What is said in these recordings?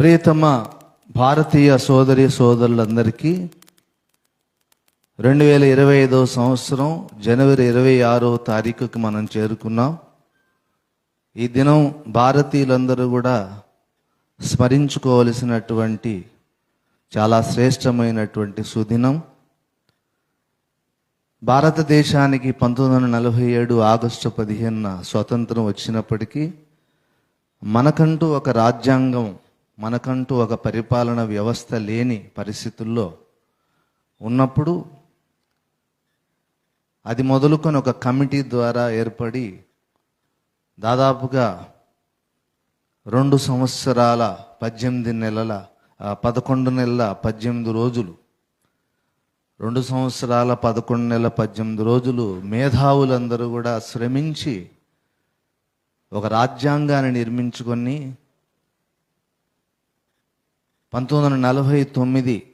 ప్రియతమ భారతీయ సోదరి సోదరులందరికీ రెండు వేల ఇరవై ఐదవ సంవత్సరం జనవరి ఇరవై ఆరో తారీఖుకి మనం చేరుకున్నాం. ఈ దినం భారతీయులందరూ కూడా స్మరించుకోవలసినటువంటి చాలా శ్రేష్టమైనటువంటి సుదినం. భారతదేశానికి పంతొమ్మిది వందల నలభై ఏడు ఆగస్టు పదిహేనున స్వతంత్రం వచ్చినప్పటికీ మనకంటూ ఒక రాజ్యాంగం మనకంటూ ఒక పరిపాలన వ్యవస్థ లేని పరిస్థితుల్లో ఉన్నప్పుడు అది మొదలుకొని ఒక కమిటీ ద్వారా ఏర్పడి దాదాపుగా రెండు సంవత్సరాల పద్దెనిమిది నెలల పదకొండు నెలల పద్దెనిమిది రోజులు రెండు సంవత్సరాల పదకొండు నెలల పద్దెనిమిది రోజులు మేధావులందరూ కూడా శ్రమించి ఒక రాజ్యాంగాన్ని నిర్మించుకొని పంతొమ్మిది వందల నలభై తొమ్మిది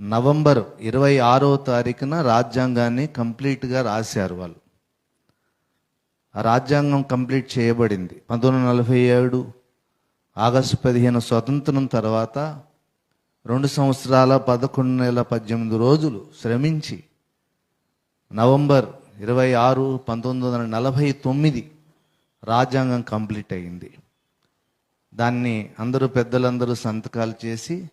నవంబర్ ఇరవై ఆరో తారీఖున రాజ్యాంగాన్ని కంప్లీట్గా రాశారు వాళ్ళు. ఆ రాజ్యాంగం కంప్లీట్ చేయబడింది. పంతొమ్మిది వందల నలభై ఏడు ఆగస్టు పదిహేను స్వతంత్రం తర్వాత రెండు సంవత్సరాల పదకొండు నెలల పద్దెనిమిది రోజులు శ్రమించి నవంబర్ ఇరవై ఆరు పంతొమ్మిది వందల నలభై తొమ్మిది రాజ్యాంగం కంప్లీట్ అయింది. దాన్ని అందరూ పెద్దలందరూ సంతకాలు చేసి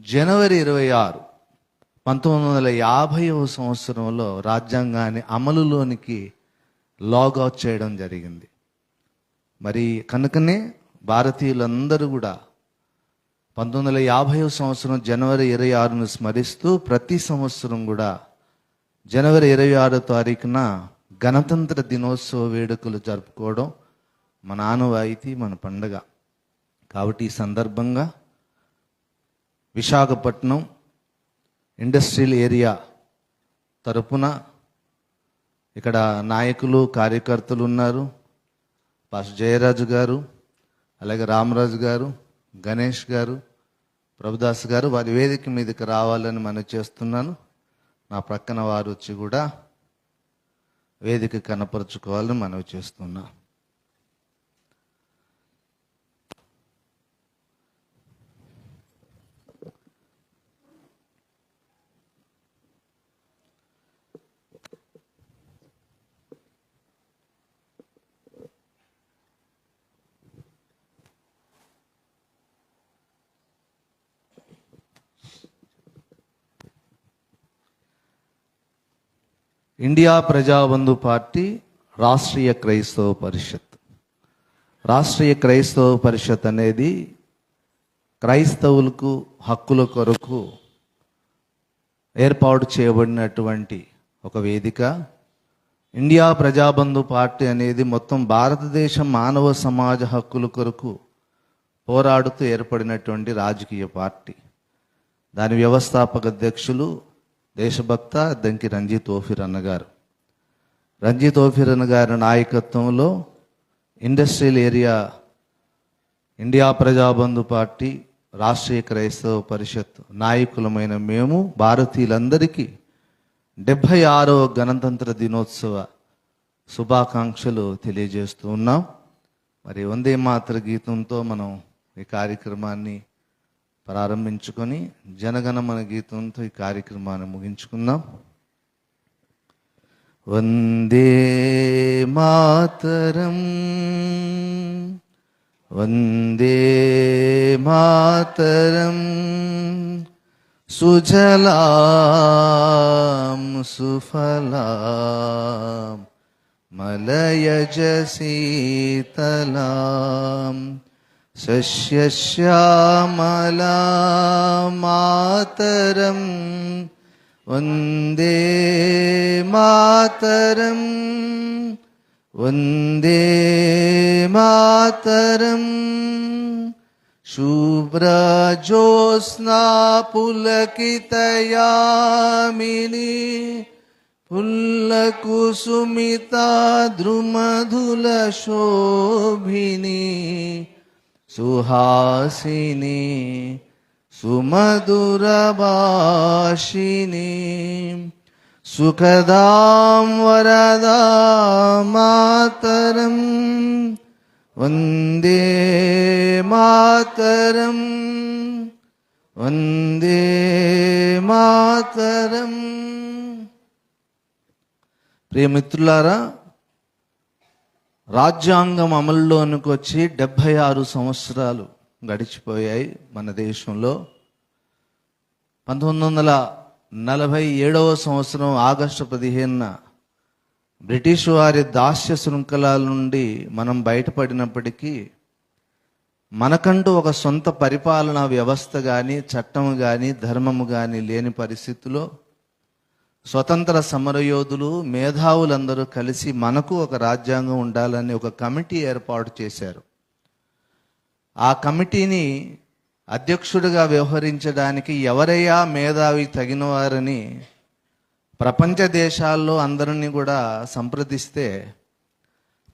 జనవరి ఇరవై ఆరు పంతొమ్మిది వందల యాభైవ సంవత్సరంలో రాజ్యాంగాన్ని అమలులోనికి లాగౌట్ చేయడం జరిగింది. మరి కనుకనే భారతీయులందరూ కూడా పంతొమ్మిది వందల యాభై సంవత్సరం జనవరి ఇరవై ఆరును స్మరిస్తూ ప్రతి సంవత్సరం కూడా జనవరి ఇరవై ఆరో తారీఖున గణతంత్ర దినోత్సవ వేడుకలు జరుపుకోవడం మన ఆనవాయితీ మన పండగ. కాబట్టి ఈ సందర్భంగా విశాఖపట్నం ఇండస్ట్రియల్ ఏరియా తరపున ఇక్కడ నాయకులు కార్యకర్తలు ఉన్నారు. పాస్ జయరాజు గారు అలాగే రామరాజు గారు గణేష్ గారు ప్రభుదాస్ గారు వారి వేదిక మీదకి రావాలని మనం చేస్తున్నాను. నా ప్రక్కన వారు వచ్చి కూడా వేదిక కనపరుచుకోవాలని మనవి చేస్తున్నాను ఇండియా ప్రజాబంధు పార్టీ రాష్ట్రీయ క్రైస్తవ పరిషత్. రాష్ట్రీయ క్రైస్తవ పరిషత్ అనేది క్రైస్తవులకు హక్కుల కొరకు ఏర్పాటు చేయబడినటువంటి ఒక వేదిక. ఇండియా ప్రజాబంధు పార్టీ అనేది మొత్తం భారతదేశ మానవ సమాజ హక్కుల కొరకు పోరాడుతూ ఏర్పడినటువంటి రాజకీయ పార్టీ. దాని వ్యవస్థాపక అధ్యక్షులు దేశభక్త దంకి రంజిత్ ఓఫిర్ అన్నగారు. రంజిత్ ఓఫిర్ అన్నగారి నాయకత్వంలో industrial area India Prajabandhu party Rashtriya Kraistava Parishad నాయకులమైన మేము భారతీయులందరికీ డెబ్భై ఆరవ గణతంత్ర దినోత్సవ శుభాకాంక్షలు తెలియజేస్తూ ఉన్నాం. మరి వందే మాతృ గీతంతో మనం ఈ కార్యక్రమాన్ని ప్రారంభించుకొని జనగణమన గీతంతో ఈ కార్యక్రమాన్ని ముగించుకుందాం. వందే మాతరం. వందే మాతరం. సుజలాం సుఫలాం. మలయజ శీతలాం సస్యశ్యామలా మాతరం వందే మాతరం వందే మాతరం శుభ్రజోత్స్నా పులకితయామిని పుల్లకుసుమితా ద్రుమధుల శోభిని సుహాసిని సుమధురభాషిని సుఖదాం వరదా మాతరం వందే మాతరం వందే మాతరం. ప్రియమిత్రులారా రాజ్యాంగం అమల్లోనికి వచ్చి డెబ్భై ఆరు సంవత్సరాలు గడిచిపోయాయి మన దేశంలో. పంతొమ్మిది వందల నలభై ఏడవ సంవత్సరం ఆగస్టు పదిహేనున బ్రిటిష్ వారి దాస్య శృంఖలాల నుండి మనం బయటపడినప్పటికీ మనకంటూ ఒక సొంత పరిపాలనా వ్యవస్థ కానీ చట్టము కానీ ధర్మము కానీ లేని పరిస్థితిలో స్వతంత్ర సమరయోధులు మేధావులందరూ కలిసి మనకు ఒక రాజ్యాంగం ఉండాలని ఒక కమిటీ ఏర్పాటు చేశారు. ఆ కమిటీని అధ్యక్షుడిగా వ్యవహరించడానికి ఎవరయ్యా మేధావి తగినవారని ప్రపంచ దేశాల్లో అందరినీ కూడా సంప్రదిస్తే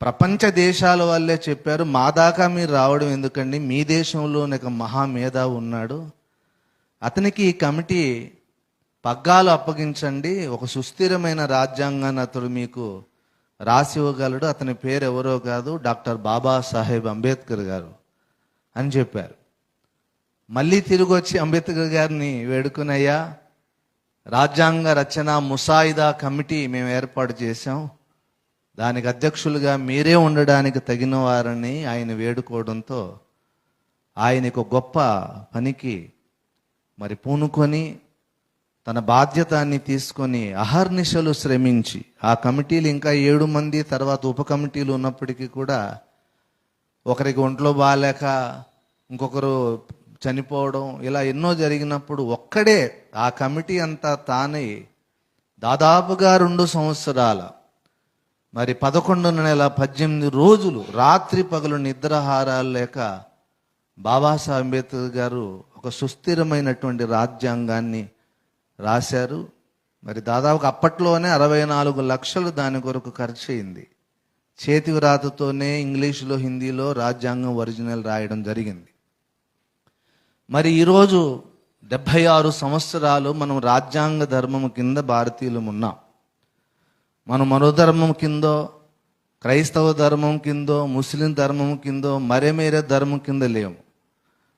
ప్రపంచ దేశాల వాళ్ళే చెప్పారు మా దాకా మీరు రావడం ఎందుకండి? మీ దేశంలో ఒక మహామేధావి ఉన్నాడు. అతనికి ఈ కమిటీ పగ్గాలు అప్పగించండి. ఒక సుస్థిరమైన రాజ్యాంగాన్ని అతడు మీకు రాసి ఇవ్వగలడు అతని పేరు ఎవరో కాదు డాక్టర్ బాబాసాహెబ్ అంబేద్కర్ గారు అని చెప్పారు. మళ్ళీ తిరిగి వచ్చి అంబేద్కర్ గారిని వేడుకునయ్యా రాజ్యాంగ రచన ముసాయిదా కమిటీ మేము ఏర్పాటు చేశాం. దానికి అధ్యక్షులుగా మీరే ఉండడానికి తగిన వారని ఆయన వేడుకోవడంతో ఆయనకు గొప్ప పనికి మరి పూనుకొని తన బాధ్యతాన్ని తీసుకొని అహర్నిశలు శ్రమించి ఆ కమిటీలు ఇంకా ఏడు మంది తర్వాత ఉప కమిటీలు ఉన్నప్పటికీ కూడా ఒకరికి ఒంట్లో బాగాలేక ఇంకొకరు చనిపోవడం ఇలా ఎన్నో జరిగినప్పుడు ఒక్కడే ఆ కమిటీ అంతా తానే దాదాపుగా రెండు సంవత్సరాల మరి పదకొండు నెల పద్దెనిమిది రోజులు రాత్రి పగలు నిద్రాహారాలు లేక బాబాసాహెబ్ అంబేద్కర్ గారు ఒక సుస్థిరమైనటువంటి రాజ్యాంగాన్ని రాశారు. మరి దాదాపు అప్పట్లోనే అరవై నాలుగు లక్షలు దాని కొరకు ఖర్చు అయింది. చేతి వ్రాతతోనే ఇంగ్లీషులో హిందీలో రాజ్యాంగం ఒరిజినల్ రాయడం జరిగింది. మరి ఈరోజు డెబ్భై ఆరు సంవత్సరాలు మనం రాజ్యాంగ ధర్మము కింద భారతీయులు ఉన్నాం. మనం మనోధర్మం కిందో క్రైస్తవ ధర్మం కిందో ముస్లిం ధర్మం కిందో మరేమేరే ధర్మం కింద లేము.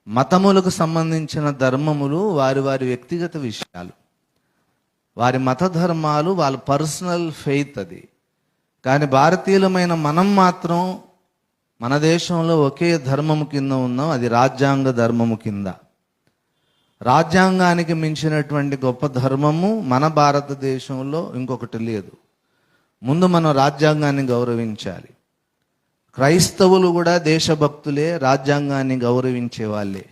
మతములకు సంబంధించిన ధర్మములు వారి వారి వ్యక్తిగత విషయాలు. వారి మత ధర్మాలు వాళ్ళ పర్సనల్ ఫెయిత్ అది. కానీ భారతీయులమైన మనం మాత్రం మన దేశంలో ఒకే ధర్మము కింద ఉన్నాం అది రాజ్యాంగ ధర్మము కింద. రాజ్యాంగానికి మించినటువంటి గొప్ప ధర్మము మన భారతదేశంలో ఇంకొకటి లేదు. ముందు మనం రాజ్యాంగాన్ని గౌరవించాలి. క్రైస్తవులు కూడా దేశభక్తులే రాజ్యాంగాన్ని గౌరవించే వాళ్ళే.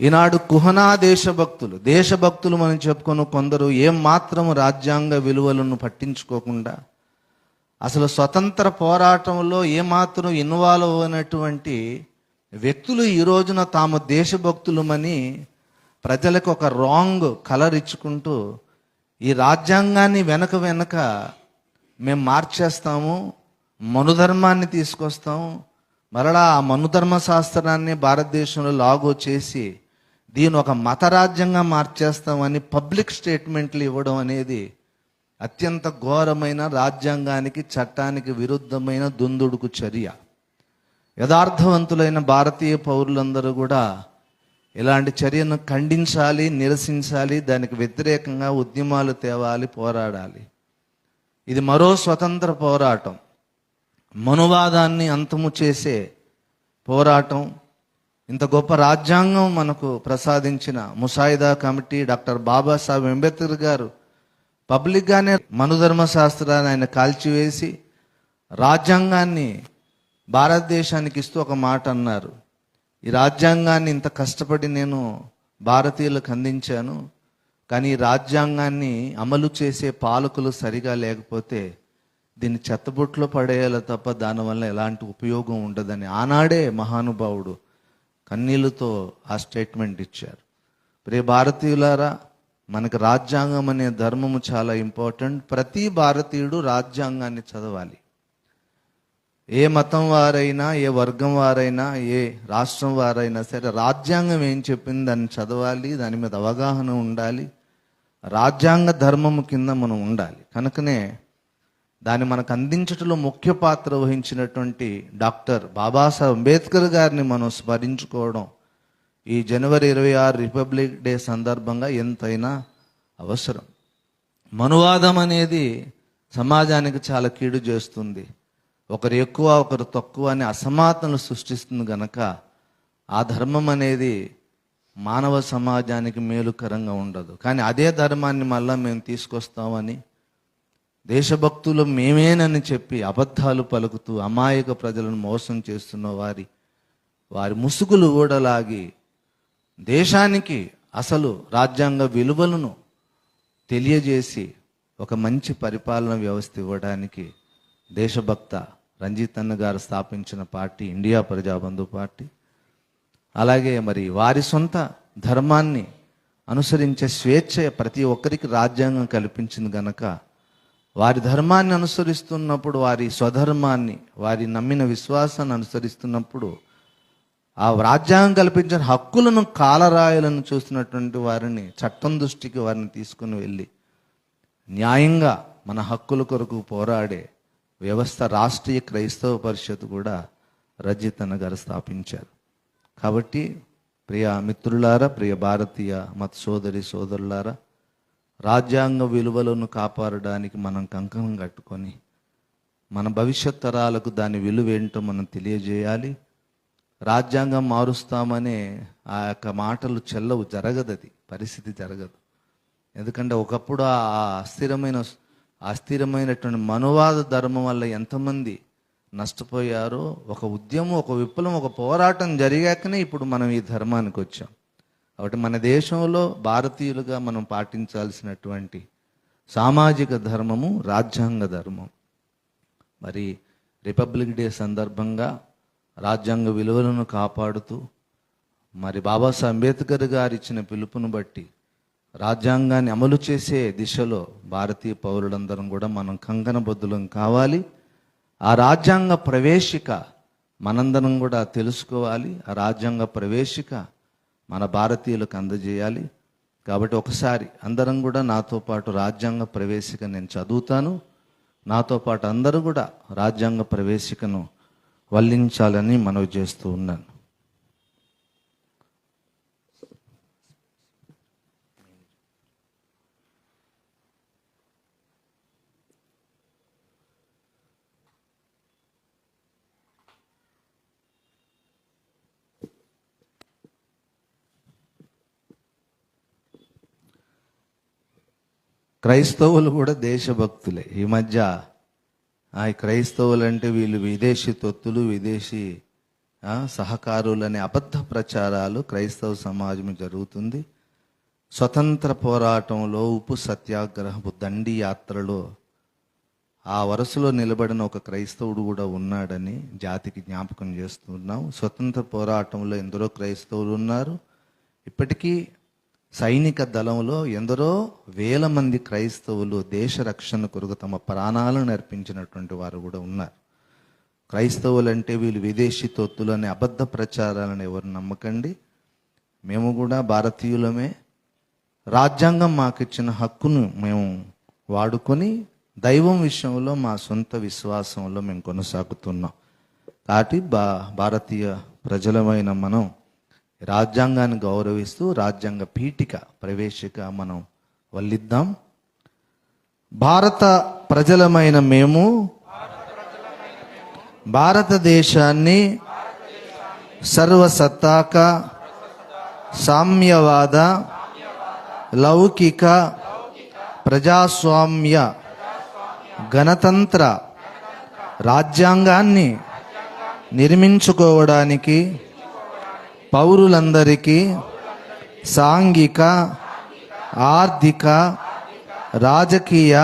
ఈనాడు కుహనా దేశభక్తులు దేశభక్తులు మనం చెప్పుకొని కొందరు ఏం మాత్రం రాజ్యాంగ విలువలను పట్టించుకోకుండా అసలు స్వతంత్ర పోరాటంలో ఏమాత్రం ఇన్వాల్వ్ అయినటువంటి వ్యక్తులు ఈ రోజున తాము దేశభక్తులమని ప్రజలకు ఒక రాంగ్ కలర్ ఇచ్చుకుంటూ ఈ రాజ్యాంగాన్ని వెనక వెనక మేము మార్చేస్తాము మనుధర్మాన్ని తీసుకొస్తాము మరలా ఆ మనుధర్మ శాస్త్రాన్ని భారతదేశంలో లాగో చేసి దీని ఒక మత రాజ్యంగా మార్చేస్తామని పబ్లిక్ స్టేట్మెంట్లు ఇవ్వడం అనేది అత్యంత ఘోరమైన రాజ్యాంగానికి చట్టానికి విరుద్ధమైన దుందుడుకు చర్య. యథార్థవంతులైన భారతీయ పౌరులందరూ కూడా ఇలాంటి చర్యను ఖండించాలి నిరసించాలి దానికి వ్యతిరేకంగా ఉద్యమాలు తేవాలి పోరాడాలి. ఇది మరో స్వతంత్ర పోరాటం. మనువాదాన్ని అంతము చేసే పోరాటం ఇంత గొప్ప రాజ్యాంగం మనకు ప్రసాదించిన ముసాయిదా కమిటీ డాక్టర్ బాబాసాహెబ్ అంబేద్కర్ గారు పబ్లిక్గానే మనుధర్మ శాస్త్రాన్ని ఆయన కాల్చివేసి రాజ్యాంగాన్ని భారతదేశానికి ఇస్తూ ఒక మాట అన్నారు. ఈ రాజ్యాంగాన్ని ఇంత కష్టపడి నేను భారతీయులకు అందించాను. కానీ ఈ రాజ్యాంగాన్ని అమలు చేసే పాలకులు సరిగా లేకపోతే దీన్ని చెత్తబుట్లో పడేయాలి తప్ప దానివల్ల ఎలాంటి ఉపయోగం ఉండదని ఆనాడే మహానుభావుడు కన్నీళ్ళతో ఆ స్టేట్మెంట్ ఇచ్చారు. ప్రియ భారతీయులారా మనకు రాజ్యాంగం అనే ధర్మము చాలా ఇంపార్టెంట్. ప్రతి భారతీయుడు రాజ్యాంగాన్ని చదవాలి. ఏ మతం వారైనా ఏ వర్గం వారైనా ఏ రాష్ట్రం వారైనా సరే రాజ్యాంగం ఏం చెప్పింది దాన్ని చదవాలి దాని మీద అవగాహన ఉండాలి. రాజ్యాంగ ధర్మము కింద మనం ఉండాలి. కనుకనే దాన్ని మనకు అందించటంలో ముఖ్య పాత్ర వహించినటువంటి డాక్టర్ బాబాసాహెబ్ అంబేద్కర్ గారిని మనం స్మరించుకోవడం ఈ జనవరి ఇరవై ఆరు రిపబ్లిక్ డే సందర్భంగా ఎంతైనా అవసరం. మనువాదం అనేది సమాజానికి చాలా కీడు చేస్తుంది. ఒకరు ఎక్కువ ఒకరు తక్కువ అనే అసమానతలు సృష్టిస్తుంది గనక ఆ ధర్మం అనేది మానవ సమాజానికి మేలుకరంగా ఉండదు. కానీ అదే ధర్మాన్ని మళ్ళీ మేము తీసుకొస్తామని దేశభక్తులు మేమేనని చెప్పి అబద్ధాలు పలుకుతూ అమాయక ప్రజలను మోసం చేస్తున్న వారి వారి ముసుగులు ఊడలాగి దేశానికి అసలు రాజ్యాంగ విలువలను తెలియజేసి ఒక మంచి పరిపాలన వ్యవస్థ ఇవ్వడానికి దేశభక్త రంజిత్ అన్న గారు స్థాపించిన పార్టీ ఇండియా ప్రజాబంధు పార్టీ. అలాగే మరి వారి సొంత ధర్మాన్ని అనుసరించే స్వేచ్ఛ ప్రతి ఒక్కరికి రాజ్యాంగం కల్పించింది గనక వారి ధర్మాన్ని అనుసరిస్తున్నప్పుడు వారి స్వధర్మాన్ని వారి నమ్మిన విశ్వాసాన్ని అనుసరిస్తున్నప్పుడు ఆ రాజ్యాంగం కల్పించిన హక్కులను కాలరాయలను చూసినటువంటి వారిని చట్టం దృష్టికి వారిని తీసుకుని వెళ్ళి న్యాయంగా మన హక్కుల కొరకు పోరాడే వ్యవస్థ రాష్ట్రీయ క్రైస్తవ పరిషత్ కూడా రజితన గారు స్థాపించారు. కాబట్టి ప్రియ మిత్రులారా ప్రియ భారతీయ మత సోదరి సోదరులారా రాజ్యాంగ విలువలను కాపాడడానికి మనం కంకణం కట్టుకొని మన భవిష్యత్ తరాలకు దాని విలువ ఏంటో మనం తెలియజేయాలి. రాజ్యాంగం మారుస్తామనే ఆ యొక్క మాటలు చెల్లవు జరగదది పరిస్థితి జరగదు. ఎందుకంటే ఒకప్పుడు ఆ అస్థిరమైన అస్థిరమైనటువంటి మనువాద ధర్మం వల్ల ఎంతమంది నష్టపోయారో ఒక ఉద్యమం ఒక విప్లవం ఒక పోరాటం జరిగాకనే ఇప్పుడు మనం ఈ ధర్మానికి వచ్చాం. కాబట్టి మన దేశంలో భారతీయులుగా మనం పాటించాల్సినటువంటి సామాజిక ధర్మము రాజ్యాంగ ధర్మం. మరి రిపబ్లిక్ డే సందర్భంగా రాజ్యాంగ విలువలను కాపాడుతూ మరి బాబాసాహెబ్ అంబేద్కర్ గారు ఇచ్చిన పిలుపును బట్టి రాజ్యాంగాన్ని అమలు చేసే దిశలో భారతీయ పౌరులందరం కూడా మనం కంకణబద్ధులం కావాలి. ఆ రాజ్యాంగ ప్రవేశిక మనందరం కూడా తెలుసుకోవాలి. ఆ రాజ్యాంగ ప్రవేశిక మన భారతీయులకు అందజేయాలి. కాబట్టి ఒకసారి అందరం కూడా నాతో పాటు రాజ్యాంగ ప్రవేశిక నేను చదువుతాను. నాతో పాటు అందరూ కూడా రాజ్యాంగ ప్రవేశికను వల్లించాలని మనవి చేస్తూ ఉన్నాను. క్రైస్తవులు కూడా దేశభక్తులే. ఈ మధ్య ఆ క్రైస్తవులు అంటే వీళ్ళు విదేశీ తొత్తులు విదేశీ సహకారులనే సహకారులు అనే అబద్ధ ప్రచారాలు క్రైస్తవ సమాజం జరుగుతుంది. స్వతంత్ర పోరాటంలో ఉప్పు సత్యాగ్రహపు దండి యాత్రలో ఆ వరుసలో నిలబడిన ఒక క్రైస్తవుడు కూడా ఉన్నాడని జాతికి జ్ఞాపకం చేస్తున్నాం. స్వతంత్ర పోరాటంలో ఎందరో క్రైస్తవులు ఉన్నారు. ఇప్పటికీ సైనిక దళంలో ఎందరో వేల మంది క్రైస్తవులు దేశ రక్షణ కొరకు తమ ప్రాణాలను అర్పించినటువంటి వారు కూడా ఉన్నారు. క్రైస్తవులు అంటే వీళ్ళు విదేశీ తొత్తులు అనే అబద్ధ ప్రచారాలను ఎవరు నమ్మకండి? మేము కూడా భారతీయులమే. రాజ్యాంగం మాకు ఇచ్చిన హక్కును మేము వాడుకొని దైవం విషయంలో మా సొంత విశ్వాసంలో మేము కొనసాగుతున్నాం. కాబట్టి బా భారతీయ ప్రజలమైన మనం రాజ్యాంగాన్ని గౌరవిస్తూ రాజ్యాంగ పీఠిక ప్రవేశిక మనం వల్లిద్దాం. భారత ప్రజలమైన మేము భారతదేశాన్ని సర్వసత్తాక సామ్యవాద లౌకిక ప్రజాస్వామ్య గణతంత్ర రాజ్యాంగాన్ని నిర్మించుకోవడానికి పౌరులందరికీ సాంఘిక ఆర్థిక రాజకీయ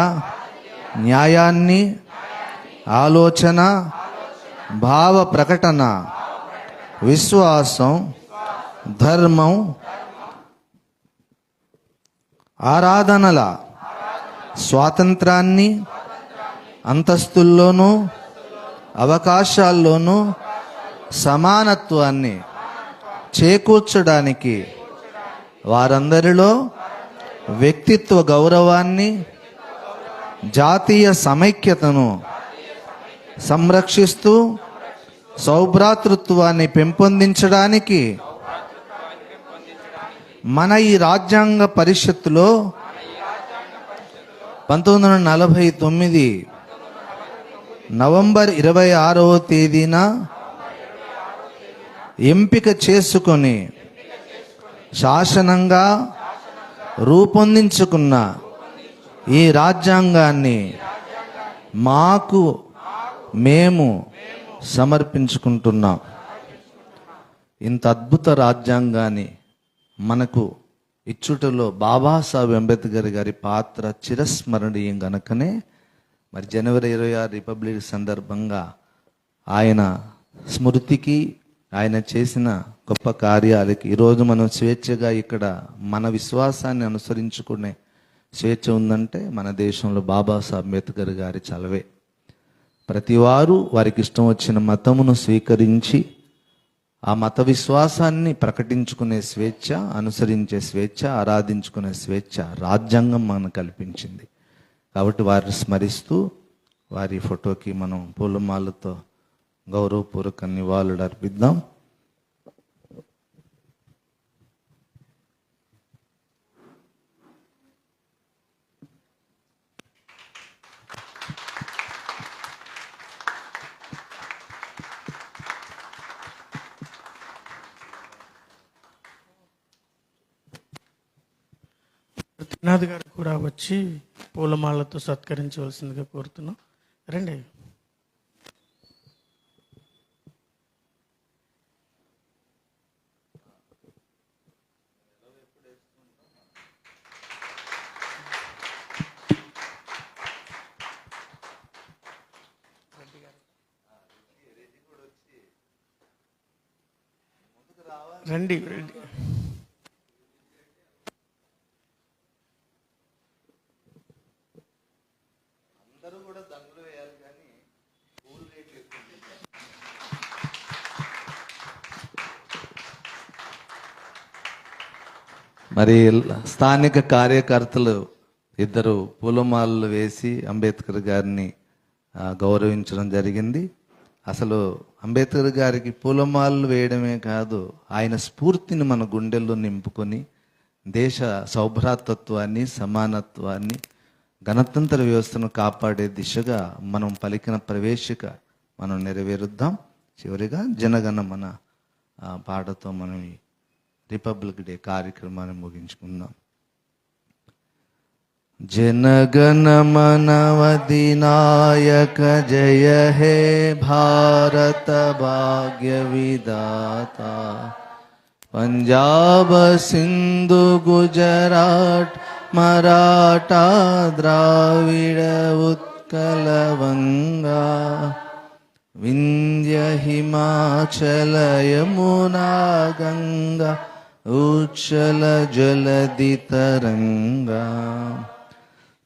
న్యాయాన్ని ఆలోచన భావ ప్రకటన విశ్వాసం ధర్మం ఆరాధనల స్వాతంత్రాన్ని అంతస్తుల్లోనూ అవకాశాల్లోనూ సమానత్వాన్ని చేకూర్చడానికి వారందరిలో వ్యక్తిత్వ గౌరవాన్ని జాతీయ సమైక్యతను సంరక్షిస్తూ సౌభ్రాతృత్వాన్ని పెంపొందించడానికి మన ఈ రాజ్యాంగ పరిషత్తులో పంతొమ్మిది వందల నలభై తొమ్మిది నవంబర్ ఇరవై ఆరవ తేదీన ఎంపిక చేసుకొని శాసనంగా రూపొందించుకున్న ఈ రాజ్యాంగాన్ని మాకు మేము సమర్పించుకుంటున్నాం. ఇంత అద్భుత రాజ్యాంగాన్ని మనకు ఇచ్చుటలో బాబాసాహెబ్ అంబేద్కర్ గారి పాత్ర చిరస్మరణీయం గనుకనే మరి జనవరి ఇరవై ఆరు రిపబ్లిక్ సందర్భంగా ఆయన స్మృతికి ఆయన చేసిన గొప్ప కార్యాలకి ఈరోజు మనం స్వేచ్ఛగా ఇక్కడ మన విశ్వాసాన్ని అనుసరించుకునే స్వేచ్ఛ ఉందంటే మన దేశంలో బాబాసాహెబ్ అంబేద్కర్ గారి చలవే. ప్రతివారు వారికి ఇష్టం వచ్చిన మతమును స్వీకరించి ఆ మత విశ్వాసాన్ని ప్రకటించుకునే స్వేచ్ఛ అనుసరించే స్వేచ్ఛ ఆరాధించుకునే స్వేచ్ఛ రాజ్యాంగం మనకు కల్పించింది. కాబట్టి వారిని స్మరిస్తూ వారి ఫోటోకి మనం పూలమాలతో గౌరవపూర్వక నివాళులు అర్పిద్దాం. త్రినాథ్ గారు కూడా వచ్చి పూలమాలతో సత్కరించవలసిందిగా కోరుతున్నాం. రండి. రండి. రండి మరి స్థానిక కార్యకర్తలు ఇద్దరు పూలమాలలు వేసి అంబేద్కర్ గారిని గౌరవించడం జరిగింది. అసలు అంబేద్కర్ గారికి పూలమాలలు వేయడమే కాదు ఆయన స్ఫూర్తిని మన గుండెల్లో నింపుకొని దేశ సౌభ్రాతత్వాన్ని సమానత్వాన్ని గణతంత్ర వ్యవస్థను కాపాడే దిశగా మనం పలికిన ప్రవేశిక మనం నెరవేరుద్దాం. చివరిగా జనగణ మన పాటతో మనం రిపబ్లిక్ డే కార్యక్రమాన్ని ముగించుకుందాం. जनगणमनवदिनायक जय हे भारत भाग्यविदाता पंजाब सिंधु गुजराट मराठा द्राविड उत्कलवङ्गा विन्द्य हिमाचल यमुना गङ्गा उच्छल जलदितरङ्गा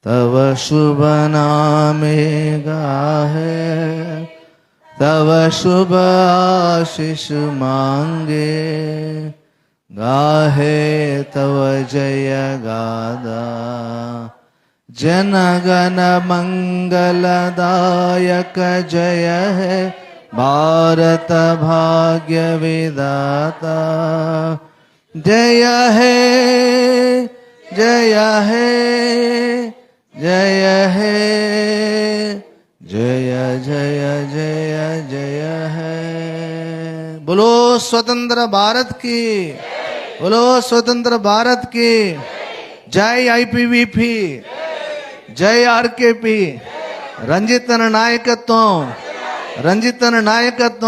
तव शुभ नामे गाहे तव शुभ आशीष मांगे। गाहे तव जय गादा। जनगण मंगलदायक जय है। भारत भाग्य विदाता जय है जय है। जय हे, जय जय जय जय है। बोलो स्वतंत्र भारत की, बोलो स्वतंत्र भारत की। जय आईपीवीपी जय आरकेपी रंजितन नायकत्व रंजितन नायकत्व।